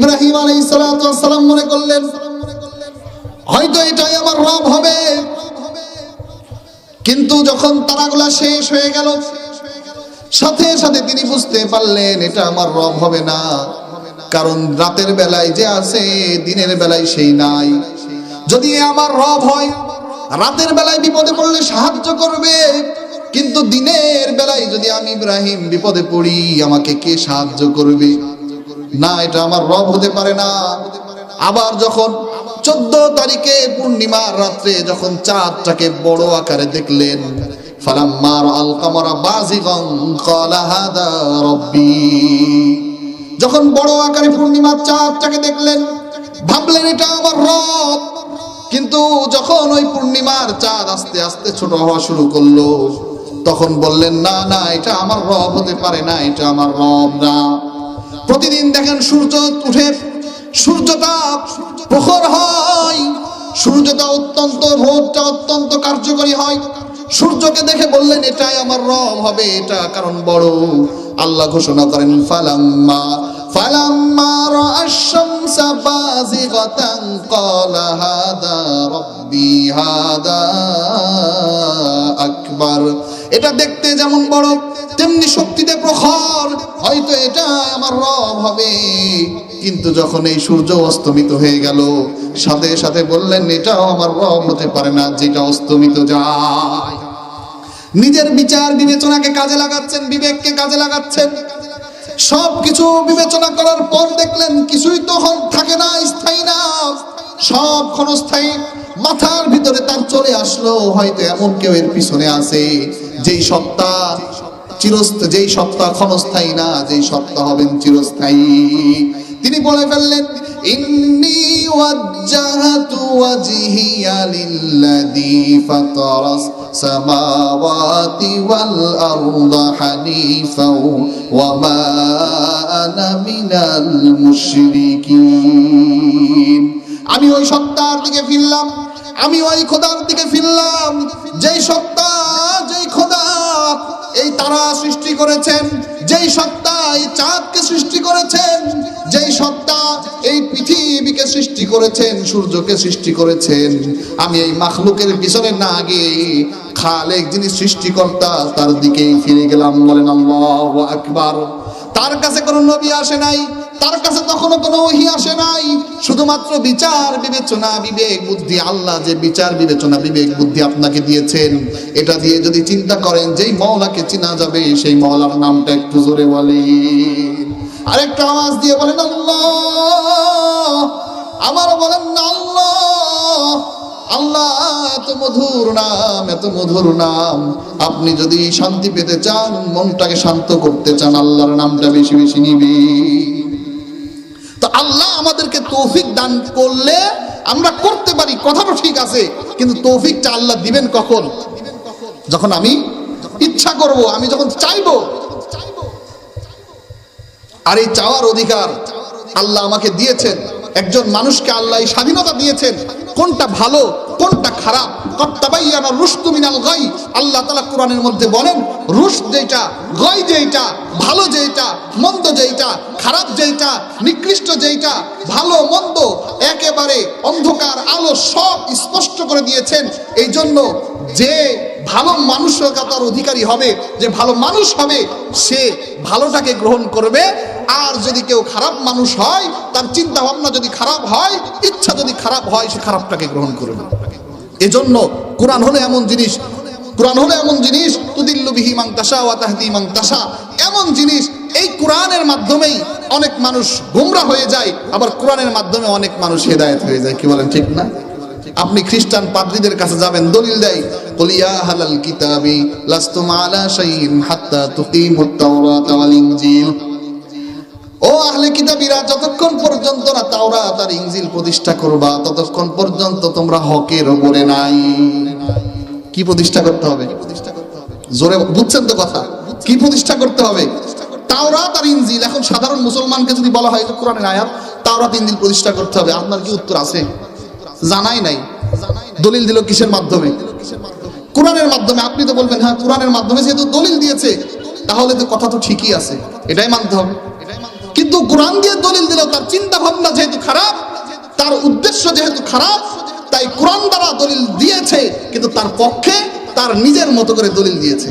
ইব্রাহিম আলাইহিস সালাম মনে করলেন, হয়তো এটাই আমার রব হবে। কিন্তু যখন তারাগুলা শেষ হয়ে গেল, সাথে সাথে তিনি বুঝতে পারলেন, এটা আমার রব হবে না। কারণ রাতের বেলায় যে আছে, দিনের বেলায় সেই নাই। যদি আমার রব হয়, রাতের বেলায় বিপদে পড়লে সাহায্য করবে। কিন্তু দিনের বেলায় যদি আমি ইব্রাহিম বিপদে পড়ি, আমাকে কে সাহায্য করবে? না, এটা আমার রব হতে পারে না। আবার যখন চোদ্দ তারিখে পূর্ণিমার রাত্রে যখন চাঁদটাকে বড় আকারে দেখলেন ফালাম্মার আল কামরা বাজিগন রব্বি। যখন বড় আকারে পূর্ণিমার চাঁদটাকে দেখলেন, ভাবলেন এটা আমার রব। কিন্তু যখন ওই পূর্ণিমার চাঁদ আস্তে আস্তে ছোট হওয়া শুরু করল, তখন বললেন, না না, এটা আমার রব হতে পারে না, এটা আমার রব না। প্রতিদিন দেখেন সূর্য উঠে সূর্যটা প্রখর হয়। সূর্যটা অত্যন্ত রোদটা অত্যন্ত কার্যকরী হয়। সূর্যকে দেখে বললেন, এটাই আমার রব, হবে এটা কারণ বড়। আল্লাহ ঘোষণা করেন, ফালাম্মা ফালাম্মা রাআশ শামসা বাযিগাতান ক্বালা হাদা রাব্বি হাদা আকবার। এটা দেখতে যেমন বড়, তেমনি শক্তিতে প্রখর। হয়তো এটা আমার রব হবে। কিন্তু যখন এই সূর্য অস্তমিত হয়ে গেল, সাথে সাথে বললেন, এটাও আমার রব হতে পারে না, যেটা অস্তমিত যায়। নিজের বিচার বিবেচনাকে কাজে লাগাচ্ছেন, বিবেককে কাজে লাগাচ্ছেন। সব কিছু বিবেচনা করার পর দেখলেন, কিছুই তো থাকে না, স্থায়ী না। সব ক্ষণস্থায়ী। মাথার ভিতরে তার চলে আসলো, হয়তো এমন কেউ এর পিছনে আছে, যেই সত্তা চিরস্থ, যেই সত্তা ক্ষণস্থায়ী না, যেই সত্তা হবেন চিরস্থায়ী। তিনি বলে ফেললেন, ইন্নি ওয়াজহিয়া লিল্লাযী ফাতারাস সামাওয়াতি ওয়াল আরদা ওয়া মা আনা মিনাল মুশরিকিন। আমি ওই সত্তার দিকে ফিরলাম, আমি ওই খোদার দিকে ফিরলাম, যেই সত্তা এই তারা সৃষ্টি করেছেন, যেই সত্তা এই চাঁদকে সৃষ্টি করেছেন, যেই সত্তা এই পৃথিবীকে সৃষ্টি করেছেন, সূর্যকে সৃষ্টি করেছেন। আমি এই মাখলুকের পিছনে না গিয়ে খালেক যিনি সৃষ্টিকর্তা, তার দিকেই ফিরে গেলাম, বলেন আল্লাহু আকবার। তার কাছে কোনো নবী আসে নাই তার কাছে তখনও কোনো ওহি আসে নাই। শুধুমাত্র বিচার, বিবেচনা, বিবেক, বুদ্ধি। আল্লাহ যে বিচার, বিবেচনা, বিবেক, বুদ্ধি আপনাকে দিয়েছেন। এটা দিয়ে যদি চিন্তা করেন, যেই মওলাকে চিনা যাবে, সেই মওলার নামটা একটু জোরে বলে আরেকটা আওয়াজ দিয়ে বলেন, আল্লাহ, আমার বলেন না, আল্লাহ আল্লাহ, এত মধুর নাম, এত মধুর নাম। আপনি যদি শান্তি পেতে চান, মনটাকে শান্ত করতে চান, আল্লাহর নামটা বেশি বেশি নিবি আল্লাহ আমাদেরকে তৌফিক দান করলে আমরা করতে পারি কথাটা ঠিক আছে, কিন্তু তৌফিকটা আল্লাহ দিবেন কখন? যখন আমি ইচ্ছা করব, আমি যখন চাইব। আর এই চাওয়ার অধিকার আল্লাহ আমাকে দিয়েছেন। একজন মানুষকে আল্লাহ স্বাধীনতা দিয়েছেন। কোনটা ভালো, কোনটা খারাপ? কত্তাবাইয়ানা রুশতু মিনাল গাই। আল্লাহ তাআলা কোরআনের মধ্যে বলেন রুশ যেটা গাই যেটা ভালো যেটা মন্দ যেটা খারাপ যেটা নিকৃষ্ট যেটা ভালো মন্দ, একেবারে অন্ধকার আলো সব স্পষ্ট করে দিয়েছেন। এই জন্য যে ভালো মানসিকতার অধিকারী হবে, যে ভালো মানুষ হবে, সে ভালোটাকে গ্রহণ করবে। আর যদি কেউ খারাপ মানুষ হয়, তার চিন্তা ভাবনা যদি খারাপ হয়, ইচ্ছা যদি খারাপ হয়, সে খারাপটাকে গ্রহণ করবে। এজন্য কোরআন হলো এমন জিনিস, কোরআন হলো এমন জিনিস, তুদিল্লু বিহি মাং তাসা ওয়া তাহদি মাং তাসা এমন জিনিস কোরআনের মাধ্যমেই অনেক মানুষ গোমরা হয়ে যায়, আবার কোরআনের মাধ্যমে অনেক মানুষ হেদায়েত হয়ে যায়, কি বলেন ঠিক না? আপনি খ্রিস্টান পাদ্রীদের কাছে যাবেন, দলিল দেয় কলিয়া হালাল কিতাবি হাত্তা ওয়াল ইনজিল। ও আহলে কিতাবীরা, যতক্ষণ পর্যন্ত না তাওরাত আর ইনজিল প্রতিষ্ঠা করবা, ততক্ষণ পর্যন্ত তোমরা হকের ওপরে নাই। কি প্রতিষ্ঠা করতে হবে? জোরে বুঝছেন তো কথা? কি প্রতিষ্ঠা করতে হবে? তাওরাত আর ইনজিল। এখন সাধারণ মুসলমানকে যদি বলা হয় কোরআনের আয়াত, তাওরাত, ইনজিল প্রতিষ্ঠা করতে হবে। আপনার কি উত্তর আছে? জানাই নাই। দলিল দিল কিসের মাধ্যমে? কোরআনের মাধ্যমে। আপনি তো বলবেন হ্যাঁ কোরআনের মাধ্যমে যেহেতু দলিল দিয়েছে, তাহলে তো কথা তো ঠিকই আছে। এটাই মানতে হবে। কিন্তু কোরআন দিয়ে দলিল দিল তার চিন্তা ভাবনা যেহেতু খারাপ, তার উদ্দেশ্য যেহেতু খারাপ, তাই কোরআন দ্বারা দলিল দিয়েছে, কিন্তু তার পক্ষে তার নিজের মতো করে দলিল দিয়েছে।